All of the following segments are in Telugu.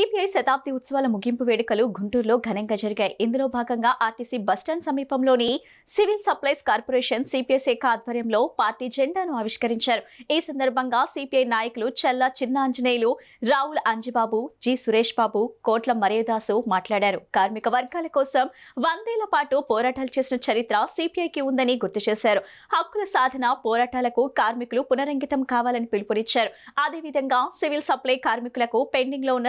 సిపిఐ శతాబ్ది ఉత్సవాల ముగింపు వేడుకలు గుంటూరులో ఘనంగా జరిగాయి. ఇందులో భాగంగా ఆర్టీసీ బస్టాండ్ సమీపంలోని సివిల్ సప్లైస్ కార్పొరేషన్ సిపిఐ శాఖ ఆధ్వర్యంలో పార్టీ జెండాను ఆవిష్కరించారు. ఈ సందర్భంగా సిపిఐ నాయకులు చల్లా చిన్న ఆంజనేయులు రావుల అంజిబాబు జి సురేష్ బాబు కోట్ల మరేదాసు మాట్లాడారు. కార్మిక వర్గాల కోసం వందేళ్ళ పాటు పోరాటాలు చేసిన చరిత్ర సిపిఐకి ఉందని గుర్తు చేశారు. హక్కుల సాధన పోరాటాలకు కార్మికులు పునరంకితం కావాలని పిలుపునిచ్చారు. అదేవిధంగా సివిల్ సప్లై కార్మికులకు పెండింగ్లో ఉన్న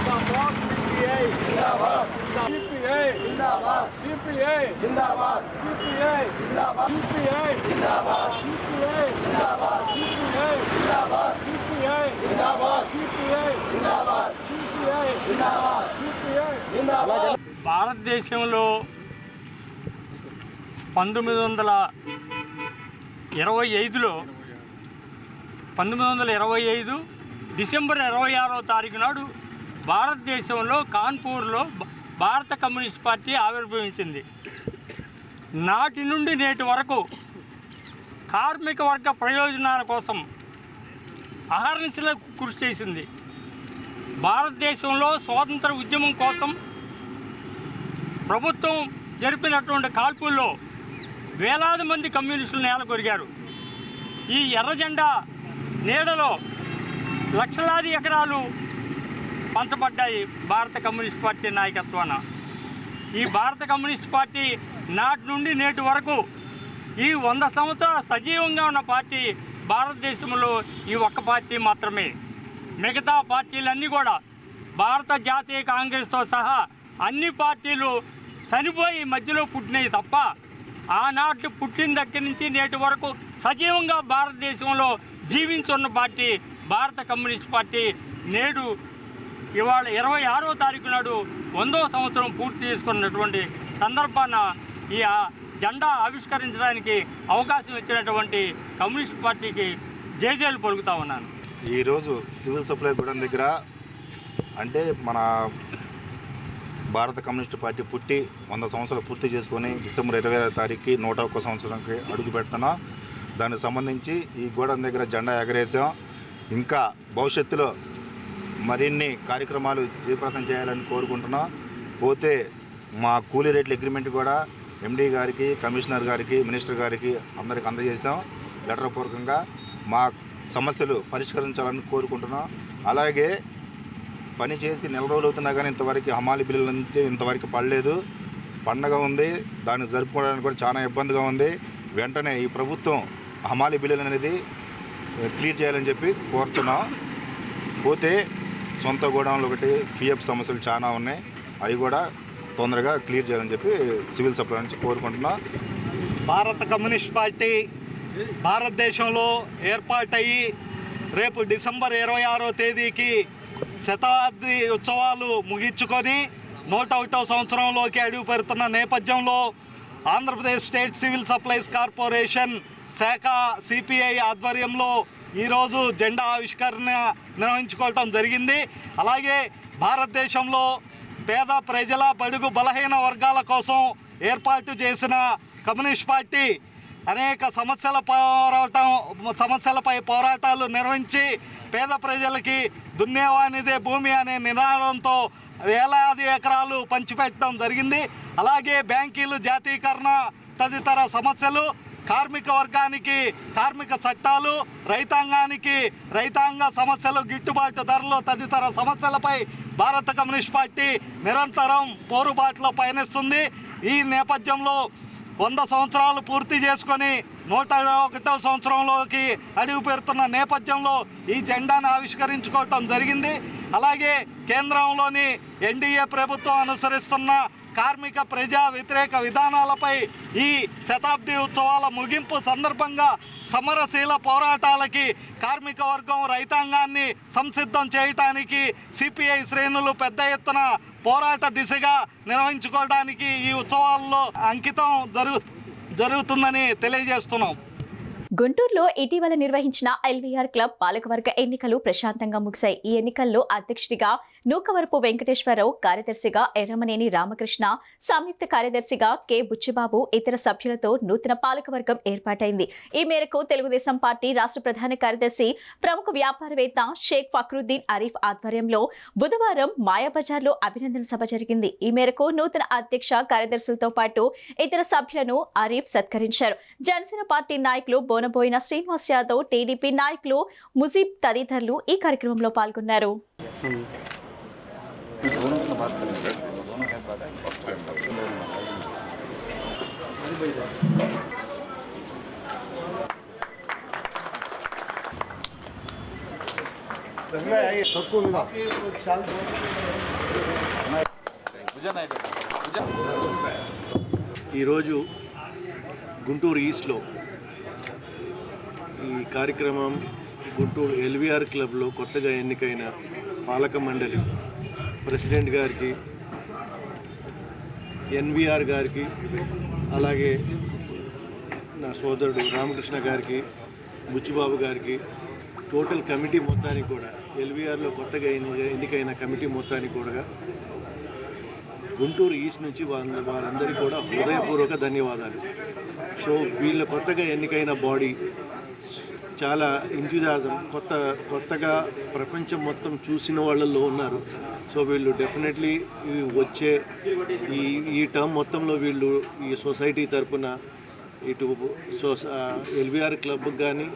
సిపిఐ జిందాబాద్ సిపిఐ జిందాబాద్ సిపిఐ జిందాబాద్ సిపిఐ జిందాబాద్ సిపిఐ జిందాబాద్ సిపిఐ జిందాబాద్ సిపిఐ జిందాబాద్ సిపిఐ జిందాబాద్ సిపిఐ జిందాబాద్ సిపిఐ జిందాబాద్ సిపిఐ జిందాబాద్ భారతదేశంలో పంతొమ్మిది వందల ఇరవై ఐదులో పంతొమ్మిది వందల ఇరవై ఐదు డిసెంబర్ ఇరవై ఆరో తారీఖు నాడు భారతదేశంలో కాన్పూర్లో భారత కమ్యూనిస్ట్ పార్టీ ఆవిర్భవించింది. నాటి నుండి నేటి వరకు కార్మిక వర్గ ప్రయోజనాల కోసం అహర్నిశలకు కృషి చేసింది. భారతదేశంలో స్వాతంత్ర ఉద్యమం కోసం ప్రభుత్వం జరిపినటువంటి కాల్పుల్లో వేలాది మంది కమ్యూనిస్టులు నేలకొరిగారు ఈ ఎర్రజెండా నీడలో లక్షలాది ఎకరాలు పంచబడ్డాయి భారత కమ్యూనిస్ట్ పార్టీ నాయకత్వాన. ఈ భారత కమ్యూనిస్ట్ పార్టీ నాటి నుండి నేటి వరకు ఈ వంద సంవత్సరాల సజీవంగా ఉన్న పార్టీ భారతదేశంలో ఈ ఒక్క పార్టీ మాత్రమే. మిగతా పార్టీలన్నీ కూడా భారత జాతీయ కాంగ్రెస్తో సహా అన్ని పార్టీలు చనిపోయి మధ్యలో పుట్టినవి తప్ప ఆనాటి పుట్టిన దగ్గర నుంచి నేటి వరకు సజీవంగా భారతదేశంలో జీవించున్న పార్టీ భారత కమ్యూనిస్ట్ పార్టీ నేడు ఇవాళ ఇరవై ఆరో తారీఖు నాడు వందో సంవత్సరం పూర్తి చేసుకున్నటువంటి సందర్భాన ఈ జెండా ఆవిష్కరించడానికి అవకాశం ఇచ్చినటువంటి కమ్యూనిస్ట్ పార్టీకి జేజేలు పలుకుతా ఉన్నాను. ఈరోజు సివిల్ సప్లై గూడెం దగ్గర అంటే మన భారత కమ్యూనిస్ట్ పార్టీ పుట్టి వంద సంవత్సరాలు పూర్తి చేసుకొని డిసెంబర్ ఇరవై ఆరు తారీఖుకి నూట ఒక్క సంవత్సరానికి అడుగు పెడుతున్నాం. దానికి సంబంధించి ఈ గూడెం దగ్గర జెండా ఎగరేసాం. ఇంకా భవిష్యత్తులో మరిన్ని కార్యక్రమాలు జీవప్రదం చేయాలని కోరుకుంటున్నాం. పోతే మా కూలీ రేట్ల అగ్రిమెంట్ కూడా ఎండీ గారికి కమిషనర్ గారికి మినిస్టర్ గారికి అందరికి అందజేస్తాం. లెటర్ పూర్వకంగా మా సమస్యలు పరిష్కరించాలని కోరుకుంటున్నాం. అలాగే పని చేసి నెల రోజులు అవుతున్నా కానీ ఇంతవరకు హమాలి బిల్లులు అంటే ఇంతవరకు పడలేదు. పండగ ఉంది దాన్ని జరుపుకోవడానికి కూడా చాలా ఇబ్బందిగా ఉంది. వెంటనే ఈ ప్రభుత్వం హమాలి బిల్లులు అనేది క్లియర్ చేయాలని చెప్పి కోరుచున్నాం. పోతే సొంత గోడౌన్లు ఒకటి ఫీఎఫ్ సమస్యలు చాలా ఉన్నాయి. అవి కూడా తొందరగా క్లియర్ చేయాలని చెప్పి సివిల్ సప్లై నుంచి కోరుకుంటున్నాం. భారత కమ్యూనిస్ట్ పార్టీ భారతదేశంలో ఏర్పాటయ్యి రేపు డిసెంబర్ ఇరవై ఆరో తేదీకి శతాబ్ది ఉత్సవాలు ముగించుకొని నూట ఒకటో సంవత్సరంలోకి అడుగు పెడుతున్న నేపథ్యంలో Andhra Pradesh state civil supplies corporation శాఖ సిపిఐ ఆధ్వర్యంలో ఈరోజు జెండా ఆవిష్కరణ నిర్వహించుకోవటం జరిగింది. అలాగే భారతదేశంలో పేద ప్రజల బడుగు బలహీన వర్గాల కోసం ఏర్పాటు చేసిన కమ్యూనిస్ట్ పార్టీ అనేక సమస్యల పోరాటం సమస్యలపై పోరాటాలు నిర్వహించి పేద ప్రజలకి దున్నేవానిదే భూమి అనే నినాదంతో వేలాది ఎకరాలు పంచిపెట్టడం జరిగింది. అలాగే బ్యాంకీలు జాతీకరణ తదితర సమస్యలు కార్మిక వర్గానికి కార్మిక చట్టాలు రైతాంగానికి రైతాంగ సమస్యలు గిట్టుబాటు ధరలు తదితర సమస్యలపై భారత కమ్యూనిస్ట్ పార్టీ నిరంతరం పోరుబాటులో పయనిస్తుంది. ఈ నేపథ్యంలో వంద సంవత్సరాలు పూర్తి చేసుకొని నూట ఒకటో సంవత్సరంలోకి అడుగు పెడుతున్న నేపథ్యంలో ఈ జెండాను ఆవిష్కరించుకోవటం జరిగింది. అలాగే కేంద్రంలోని ఎన్డీఏ ప్రభుత్వం అనుసరిస్తున్న కార్మిక ప్రజా వ్యతిరేక విధానాలపై ఈ శతాబ్ది ఉత్సవాల ముగింపు సందర్భంగా సమరశీల పోరాటాలకి కార్మిక వర్గం రైతాంగాన్ని సంసిద్ధం చేయటానికి సిపిఐ శ్రేణులు పెద్ద ఎత్తున పోరాట దిశగా నిర్వహించుకోవడానికి ఈ ఉత్సవాల్లో అంకితం జరుగు జరుగుతుందని తెలియజేస్తున్నాం. గుంటూరులో ఇటీవల నిర్వహించిన ఎల్వీఆర్ క్లబ్ పాలకవర్గ ఎన్నికలు ప్రశాంతంగా ముగిశాయి. ఈ ఎన్నికల్లో అధ్యక్షుడిగా నూకవరపు వెంకటేశ్వరరావు కార్యదర్శిగా ఎర్రమనేని రామకృష్ణ సంయుక్త కార్యదర్శిగా కె. బుచ్చిబాబు ఇతర సభ్యులతో నూతన పాలకవర్గం ఏర్పాటైంది. ఈ మేరకు తెలుగుదేశం పార్టీ రాష్ట్ర ప్రధాన కార్యదర్శి ప్రముఖ వ్యాపారవేత్త షేక్ ఫక్రుద్దీన్ అరీఫ్ ఆధ్వర్యంలో బుధవారం మాయాబజార్లో అభినందన సభ జరిగింది. ఈ మేరకు నూతన అధ్యక్ష కార్యదర్శులతో పాటు ఇతర సభ్యులను అరీఫ్ సత్కరించారు. జనసేన పార్టీ నాయకులు బోనబోయిన శ్రీనివాస్ యాదవ్ టీడీపీ నాయకులు ముజీబ్ తదితరులు ఈ కార్యక్రమంలో పాల్గొన్నారు. ఈరోజు గుంటూరు ఈస్ట్లో ఈ కార్యక్రమం గుంటూరు ఎల్విఆర్ క్లబ్లో కొత్తగా ఎన్నికైన పాలక మండలి ప్రెసిడెంట్ గారికి ఎన్విఆర్ గారికి అలాగే నా సోదరుడు రామకృష్ణ గారికి బుచ్చిబాబు గారికి టోటల్ కమిటీ మొత్తానికి కూడా ఎల్వీఆర్లో కొత్తగా ఎన్నికైన కమిటీ మొత్తానికి కూడా గుంటూరు ఈస్ట్ నుంచి వాళ్ళ వారందరికీ కూడా హృదయపూర్వక ధన్యవాదాలు. సో వీళ్ళ కొత్తగా ఎన్నికైన బాడీ చాలా ఇంథ్యూజాజం కొత్త కొత్తగా ప్రపంచం మొత్తం చూసిన వాళ్ళల్లో ఉన్నారు. సో వీళ్ళు డెఫినెట్లీ వచ్చే ఈ ఈ టర్మ్ మొత్తంలో వీళ్ళు ఈ సొసైటీ తరపున ఇటు సో ఎల్విఆర్ క్లబ్కి కానీ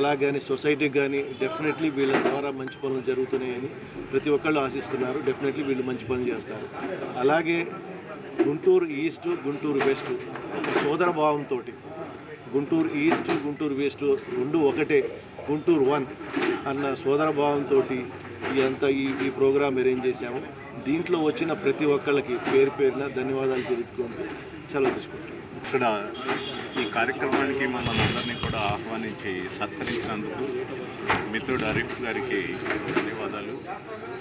అలాగని సొసైటీకి కానీ డెఫినెట్లీ వీళ్ళ ద్వారా మంచి పనులు జరుగుతున్నాయని ప్రతి ఒక్కళ్ళు ఆశిస్తున్నారు. డెఫినెట్లీ వీళ్ళు మంచి పనులు చేస్తారు. అలాగే గుంటూరు ఈస్ట్ గుంటూరు వెస్ట్ సోదర భావంతో గుంటూరు ఈస్ట్ గుంటూరు వెస్ట్ రెండు ఒకటే గుంటూరు వన్ అన్న సోదర భావంతో ఇదంతా ఈ ఈ ప్రోగ్రాం అరేంజ్ చేశాము. దీంట్లో వచ్చిన ప్రతి ఒక్కళ్ళకి పేరు పేరున ధన్యవాదాలు తెలుపుకుంటూ సెలవు తీసుకుంటాం ఇక్కడ ఈ కార్యక్రమానికి మమ్మల్ని అందరినీ కూడా ఆహ్వానించి సత్కరించినందుకు మిత్రుడు అరీఫ్ గారికి ధన్యవాదాలు.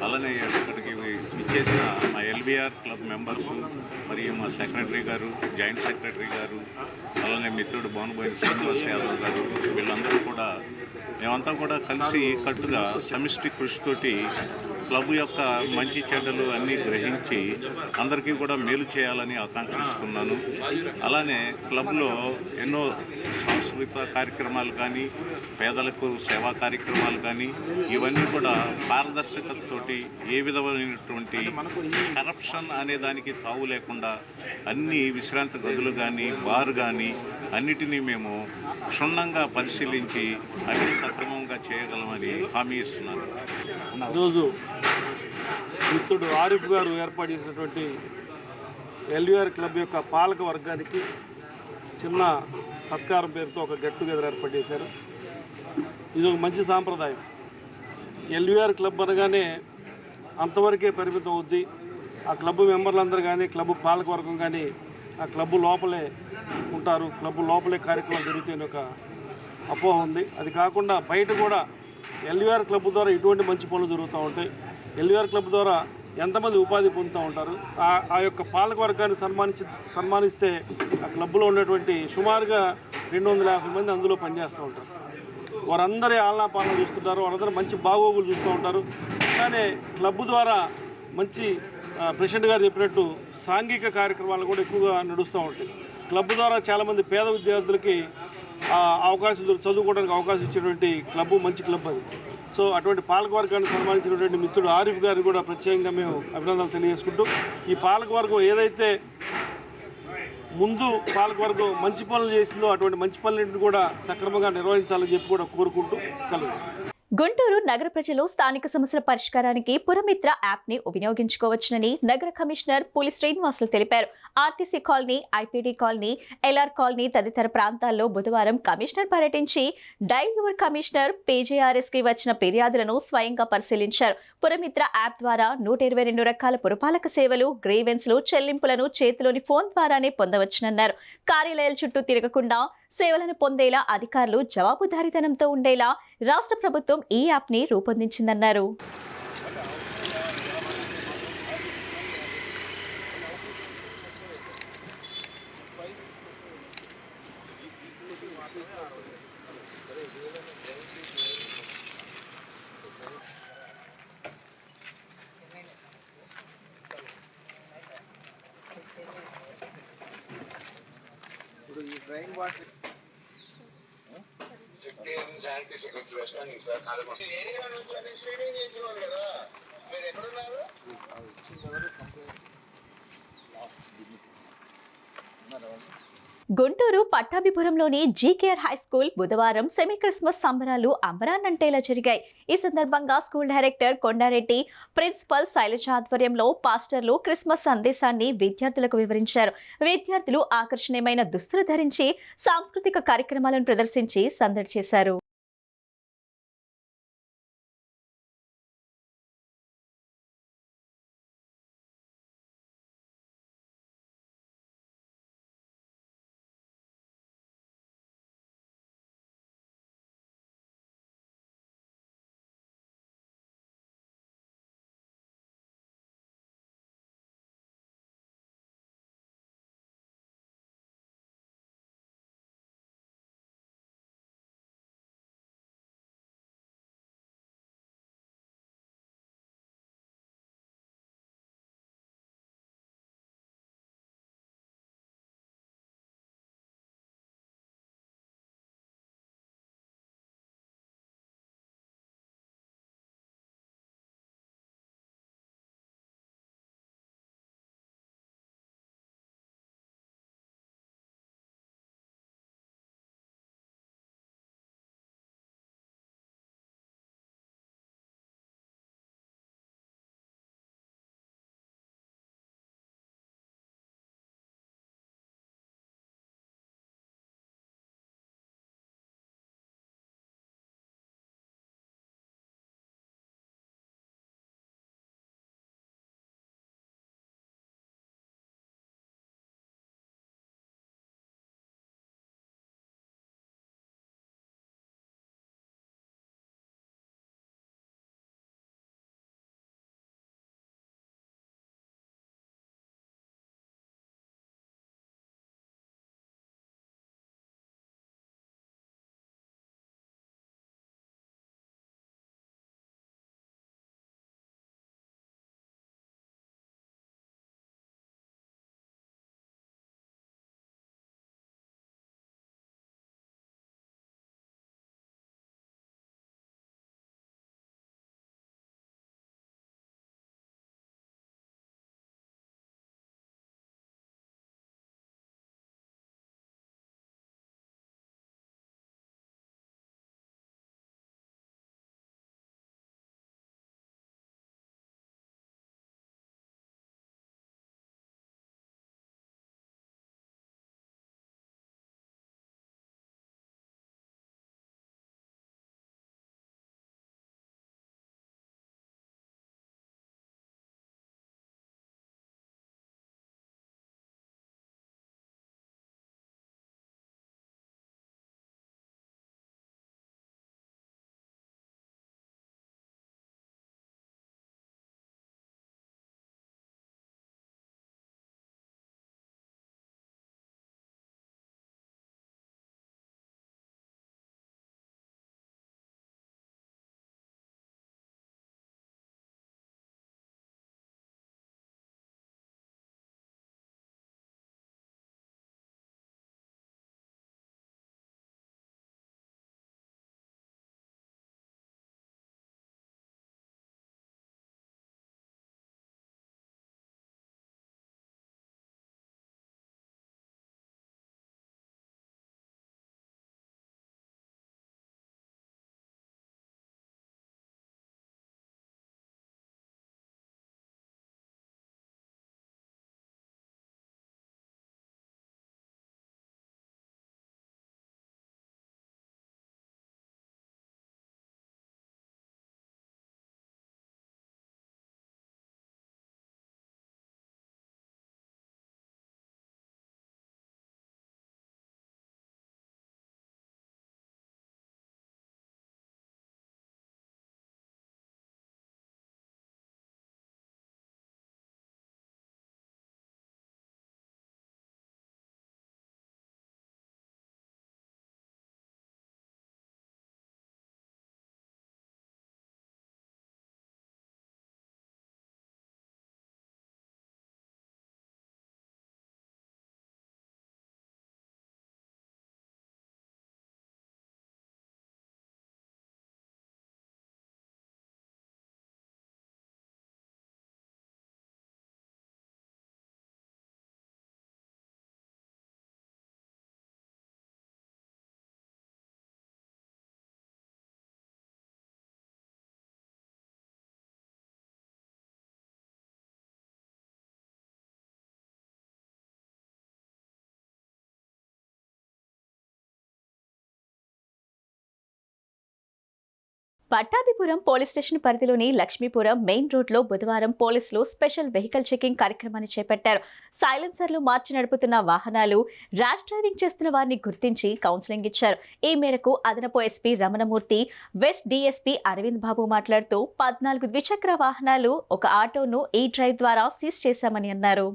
అలానే ఇక్కడికి ఇచ్చేసిన మా ఎల్బీఆర్ క్లబ్ మెంబర్స్ మరియు మా సెక్రటరీ గారు జాయింట్ సెక్రటరీ గారు అలానే మిత్రుడు భానుబోయిన శ్రీనివాస్ యాదవ్ గారు వీళ్ళందరూ కూడా మేమంతా కూడా కలిసి కట్టుగా సమిష్టి కృషితోటి క్లబ్ యొక్క మంచి చెడ్డలు అన్నీ గ్రహించి అందరికీ కూడా మేలు చేయాలని ఆకాంక్షిస్తున్నాను. అలానే క్లబ్లో ఎన్నో సాంస్కృతిక కార్యక్రమాలు కానీ పేదలకు సేవా కార్యక్రమాలు కానీ ఇవన్నీ కూడా పారదర్శకతతోటి ఏ విధమైనటువంటి కరప్షన్ అనే దానికి తావు లేకుండా అన్ని విశ్రాంతి గదులు కానీ బార్ కానీ అన్నిటినీ మేము క్షుణ్ణంగా పరిశీలించి అన్ని సక్రమంగా చేయగలమని హామీ ఇస్తున్నాను. ఈరోజు మిత్రుడు ఆరిఫ్ గారు ఏర్పాటు చేసినటువంటి ఎల్యూఆర్ క్లబ్ యొక్క పాలక వర్గానికి చిన్న సత్కారం పేరుతో ఒక గెట్ టుగెదర్ ఏర్పాటు చేశారు. ఇది ఒక మంచి సాంప్రదాయం. ఎల్యూఆర్ క్లబ్ అనగానే అంతవరకే పరిమితం అవుద్ది. ఆ క్లబ్ మెంబర్లందరూ కానీ క్లబ్ పాలక వర్గం కానీ ఆ క్లబ్ లోపలే ఉంటారు. క్లబ్ లోపలే కార్యక్రమాలు జరుగుతాయని ఒక అపోహ ఉంది. అది కాకుండా బయట కూడా ఎల్వీఆర్ క్లబ్ ద్వారా ఇటువంటి మంచి పనులు జరుగుతూ ఉంటాయి. ఎల్వీఆర్ క్లబ్ ద్వారా ఎంతమంది ఉపాధి పొందుతూ ఉంటారు? ఆ ఆ యొక్క పాలక వర్గాన్ని సన్మానించి సన్మానిస్తే ఆ క్లబ్లో ఉన్నటువంటి సుమారుగా రెండు వందల యాభై మంది అందులో పనిచేస్తూ ఉంటారు. వారందరి ఆలనా పాలన చూస్తుంటారు వారందరూ మంచి బాగోగులు చూస్తూ ఉంటారు. కానీ క్లబ్ ద్వారా మంచి ప్రెసిడెంట్ గారు చెప్పినట్టు సాంఘిక కార్యక్రమాలు కూడా ఎక్కువగా నడుస్తూ ఉంటాయి. క్లబ్ ద్వారా చాలామంది పేద విద్యార్థులకి అవకాశం చదువుకోవడానికి అవకాశం ఇచ్చేటువంటి క్లబ్ మంచి క్లబ్ అది. సో అటువంటి పాలకవర్గాన్ని సన్మానించినటువంటి మిత్రుడు ఆరిఫ్ గారికి కూడా ప్రత్యేకంగా మేము అభినందనలు తెలియజేసుకుంటూ ఈ పాలకవర్గం ఏదైతే ముందు పాలకవర్గం మంచి పనులు చేసిందో అటువంటి మంచి పనులన్నింటిని కూడా సక్రమంగా నిర్వహించాలని చెప్పి కూడా కోరుకుంటూ సెలవు. గుంటూరు నగర ప్రజలు స్థానిక సమస్యల పరిష్కారానికి పురమిత్ర యాప్ని వినియోగించుకోవచ్చునని నగర కమిషనర్ పులి శ్రీనివాసులు తెలిపారు. RTC colony IPD colony LR colony తదితర ప్రాంతాల్లో బుధవారం కమిషనర్ పర్యటించి డైల్ యువర్ కమిషనర్ పీజేఆర్ఎస్కి వచ్చిన ఫిర్యాదులను స్వయంగా పరిశీలించారు. పురమిత్ర యాప్ ద్వారా నూట ఇరవై రెండు రకాల పురపాలక సేవలు గ్రీవెన్స్లు చెల్లింపులను చేతిలోని ఫోన్ ద్వారానే పొందవచ్చునన్నారు. కార్యాలయాల చుట్టూ తిరగకుండా సేవలను పొందేలా అధికారులు జవాబుదారీతనంతో ఉండేలా రాష్ట్ర ప్రభుత్వం ఈ యాప్ని రూపొందించిందన్నారు. గుంటూరు పట్టాభిపురంలోని జీకేఆర్ హై స్కూల్ బుధవారం సెమీ క్రిస్మస్ సంబరాలు అంబరాన్నంటేలా జరిగాయి. ఈ సందర్భంగా school director Kondareddy principal Shailaja ఆధ్వర్యంలో పాస్టర్లు క్రిస్మస్ సందేశాన్ని విద్యార్థులకు వివరించారు. విద్యార్థులు ఆకర్షణీయమైన దుస్తులు ధరించి సాంస్కృతిక కార్యక్రమాలను ప్రదర్శించి సందడి చేశారు. పట్టాభిపురం పోలీస్ స్టేషన్ పరిధిలోని లక్ష్మీపురం మెయిన్ రోడ్లో బుధవారం పోలీసులు స్పెషల్ వెహికల్ చెకింగ్ కార్యక్రమాన్ని చేపట్టారు. సైలెన్సర్లు మార్చి నడుపుతున్న వాహనాలు ర్యాష్ డ్రైవింగ్ చేస్తున్న వారిని గుర్తించి కౌన్సిలింగ్ ఇచ్చారు. ఈ మేరకు అదనపు SP Ramanamurthy west DSP Aravind Babu మాట్లాడుతూ పద్నాలుగు ద్విచక్ర వాహనాలు ఒక ఆటోను ఈ డ్రైవ్ ద్వారా సీజ్ చేశామని అన్నారు.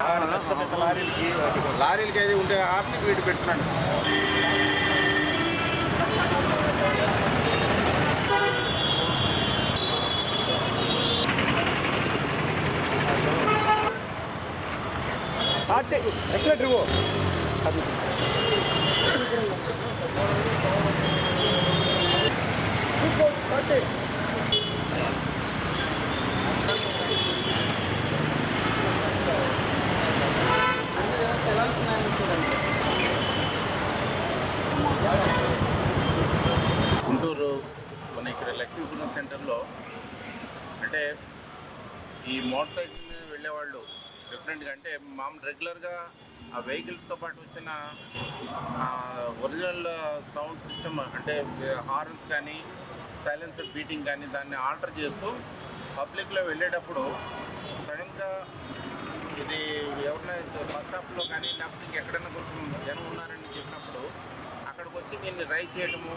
లారీలకి లారీలకి అది ఉంటే ఆర్టీకి వీటి పెట్టున్నాడు గుంటూరు మన ఇక్కడ లక్ష్మీపురం సెంటర్లో అంటే ఈ మోటార్ సైకిల్ మీద వెళ్ళేవాళ్ళు డిఫరెంట్గా అంటే మామూలు రెగ్యులర్గా ఆ వెహికల్స్తో పాటు వచ్చిన ఒరిజినల్ సౌండ్ సిస్టమ్ అంటే హార్న్స్ కానీ సైలెన్సర్ బీటింగ్ కానీ దాన్ని ఆల్టర్ చేస్తూ పబ్లిక్లో వెళ్ళేటప్పుడు సడన్గా ఇది ఎవరైనా బస్ స్టాప్లో కానీ లేకపోతే ఇంకెక్కడైనా కొంచెం జనం ఉన్నారని చెప్పినప్పుడు అక్కడికి వచ్చి దీన్ని రైడ్ చేయడము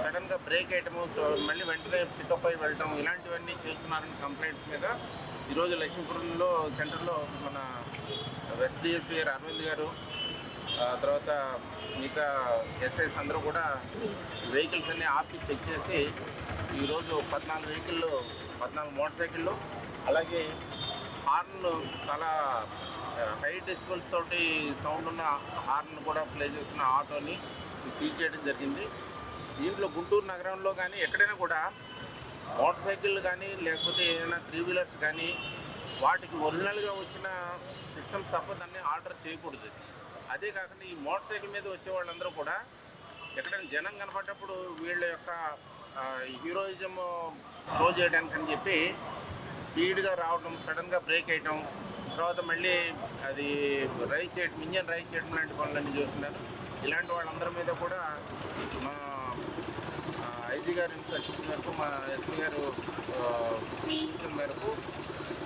సడన్గా బ్రేక్ వేయటము సో మళ్ళీ వెంటనే పికప్ అయి వెళ్ళటం ఇలాంటివన్నీ చేస్తున్నారని కంప్లైంట్స్ మీద ఈరోజు లక్ష్మీపురంలో సెంటర్లో మన వెస్ట్ డిఎస్పీ అరవింద్ గారు తర్వాత మిగతా ఎస్ఐస్ అందరూ కూడా వెహికల్స్ అన్నీ ఆపి చెక్ చేసి ఈరోజు పద్నాలుగు వెహికల్లు పద్నాలుగు మోటార్ సైకిళ్ళు అలాగే హార్న్ చాలా హై డెసిబల్స్ తోటి సౌండ్ ఉన్న హార్న్ కూడా ప్లే చేస్తున్న ఆటోని సీజ్ చేయడం జరిగింది. దీంట్లో గుంటూరు నగరంలో కానీ ఎక్కడైనా కూడా మోటార్ సైకిళ్ళు కానీ లేకపోతే ఏదైనా త్రీ వీలర్స్ కానీ వాటికి ఒరిజినల్గా వచ్చిన సిస్టమ్స్ తప్ప దాన్ని ఆర్డర్ చేయకూడదు. అదే కాకుండా ఈ మోటార్ సైకిల్ మీద వచ్చే వాళ్ళందరూ కూడా ఎక్కడైనా జనం కనపడ్డప్పుడు వీళ్ళ యొక్క హీరోయిజం షో చేయడానికి అని చెప్పి స్పీడ్గా రావడం సడన్గా బ్రేక్ వేయటం తర్వాత మళ్ళీ అది రైడ్ చేయడం ఇంజన్ రైడ్ చేయడం లాంటి పనులన్నీ చూస్తున్నారు. ఇలాంటి వాళ్ళందరి మీద కూడా మా ఐజీ గారి ఇన్స్ట్రక్షన్ మేరకు మా ఎస్పీ గారు సూచన మేరకు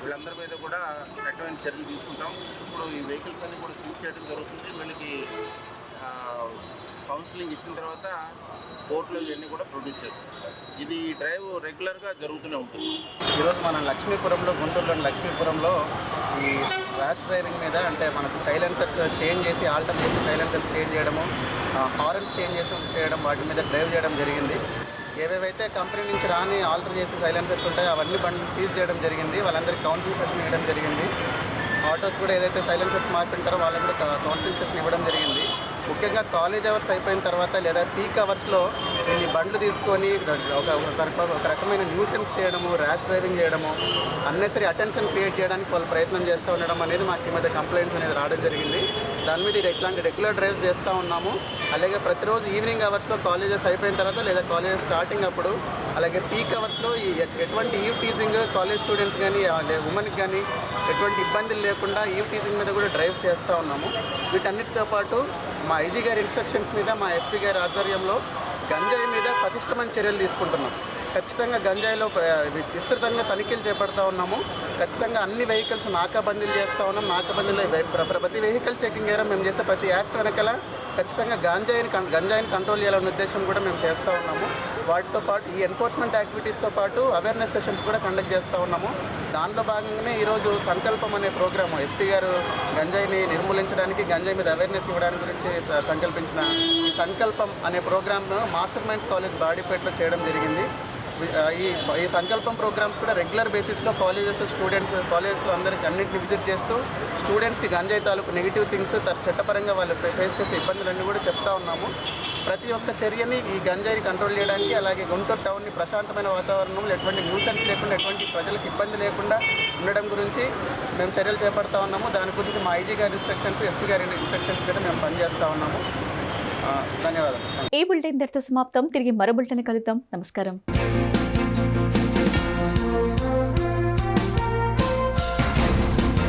వీళ్ళందరి మీద కూడా కఠినమైన చర్యలు తీసుకుంటాం. ఇప్పుడు ఈ వెహికల్స్ అన్ని కూడా సీజ్ చేయడం జరుగుతుంది. వీళ్ళకి కౌన్సిలింగ్ ఇచ్చిన తర్వాత కోర్టులో ఇవన్నీ కూడా ప్రొడ్యూస్ చేస్తాం ఇది డ్రైవ్ రెగ్యులర్గా జరుగుతూనే ఉంటుంది. ఈరోజు మన లక్ష్మీపురంలో గుంటూరులోని లక్ష్మీపురంలో ఈ ర్యాష్ డ్రైవింగ్ మీద అంటే మనకు సైలెన్సర్స్ చేంజ్ చేసి ఆల్టర్ చేసి సైలెన్సర్స్ చేంజ్ చేయడము హారన్స్ చేంజ్ చేసి చేయడం వాటి మీద డ్రైవ్ చేయడం జరిగింది. ఏవేవైతే కంపెనీ నుంచి రాని ఆల్టర్ చేసి సైలెన్సర్స్ ఉంటాయో అవన్నీ బండ్లు సీజ్ చేయడం జరిగింది. వాళ్ళందరికీ కౌన్సిలింగ్ సెషన్ ఇవ్వడం జరిగింది. ఆటోస్ కూడా ఏదైతే సైలెన్సర్స్ మార్పింటారో వాళ్ళకి కూడా కౌన్సిలింగ్ సెషన్ ఇవ్వడం జరిగింది. ముఖ్యంగా కాలేజ్ అవర్స్ అయిపోయిన తర్వాత లేదా పీక్ అవర్స్లో ఈ బండ్లు తీసుకొని ఒక ఒక రకమైన న్యూసెన్స్ చేయడము ర్యాష్ డ్రైవింగ్ చేయడము అన్నెసరీ అటెన్షన్ క్రియేట్ చేయడానికి వాళ్ళు ప్రయత్నం చేస్తూ ఉండడం అనేది మాకు ఈ మధ్య కంప్లైంట్స్ అనేది రావడం జరిగింది. దాని మీద ఇట్లాంటి రెగ్యులర్ డ్రైవ్స్ చేస్తూ ఉన్నాము. అలాగే ప్రతిరోజు ఈవినింగ్ అవర్స్లో కాలేజెస్ అయిపోయిన తర్వాత లేదా కాలేజెస్ స్టార్టింగ్ అప్పుడు అలాగే పీక్ అవర్స్లో ఈ ఎటువంటి ఈవ్ టీజింగ్ కాలేజ్ స్టూడెంట్స్ కానీ ఉమెన్కి కానీ ఎటువంటి ఇబ్బందులు లేకుండా ఈవ్ టీజింగ్ మీద కూడా డ్రైవ్స్ చేస్తూ ఉన్నాము. వీటన్నిటితో పాటు మా ఐజీ గారి ఇన్స్ట్రక్షన్స్ మీద మా ఎస్పీ గారి ఆధ్వర్యంలో గంజాయి మీద పటిష్టమైన చర్యలు తీసుకుంటున్నాం. ఖచ్చితంగా గంజాయిలో విస్తృతంగా తనిఖీలు చేపడతా ఉన్నాము. ఖచ్చితంగా అన్ని వెహికల్స్ నాకాబందీలు చేస్తూ ఉన్నాం. నాకాబందీలో ప్రతి వెహికల్ చెకింగ్ ఏరా. మేము చేస్తే ప్రతి యాక్ట్ వెనకాల ఖచ్చితంగా గాంజాయిని గంజాయిని కంట్రోల్ చేయాలనే ఉద్దేశం కూడా మేము చేస్తూ ఉన్నాము. వాటితో పాటు ఈ ఎన్ఫోర్స్మెంట్ యాక్టివిటీస్తో పాటు అవేర్నెస్ సెషన్స్ కూడా కండక్ట్ చేస్తూ ఉన్నాము. దాంట్లో భాగంగానే ఈరోజు సంకల్పం అనే ప్రోగ్రామ్ ఎస్పీ గారు గంజాయిని నిర్మూలించడానికి గంజాయి మీద అవేర్నెస్ ఇవ్వడానికి గురించి సంకల్పించిన ఈ సంకల్పం అనే ప్రోగ్రామ్ను మాస్టర్ మైండ్స్ కాలేజ్ బాడీపేటలో చేయడం జరిగింది. ఈ ఈ సంకల్పం ప్రోగ్రామ్స్ కూడా రెగ్యులర్ బేసిస్లో కాలేజెస్ స్టూడెంట్స్ కాలేజ్లో అందరికి అన్నింటిని విజిట్ చేస్తూ స్టూడెంట్స్కి గంజాయి తాలూకు నెగిటివ్ థింగ్స్ చట్టపరంగా వాళ్ళు ఫేస్ చేసే ఇబ్బందులన్నీ కూడా చెప్తా ఉన్నాము. ప్రతి ఒక్క చర్యని ఈ గంజాయిని కంట్రోల్ చేయడానికి అలాగే గుంటూరు టౌన్ని ప్రశాంతమైన వాతావరణంలో ఎటువంటి న్యూసెన్స్ లేకుండా ఎటువంటి ప్రజలకు ఇబ్బంది లేకుండా ఉండడం గురించి మేము చర్యలు చేపడతా ఉన్నాము. దాని గురించి మా ఐజీ గారి ఇన్స్ట్రక్షన్స్ ఎస్పీ గారి ఇన్స్ట్రక్షన్స్ కూడా మేము పనిచేస్తూ ఉన్నాము. ధన్యవాదాలు. ఈ బులెటిన్ ఇంతటితో సమాప్తం? తిరిగి మరో బులెటిన్ కలుద్దాం. నమస్కారం.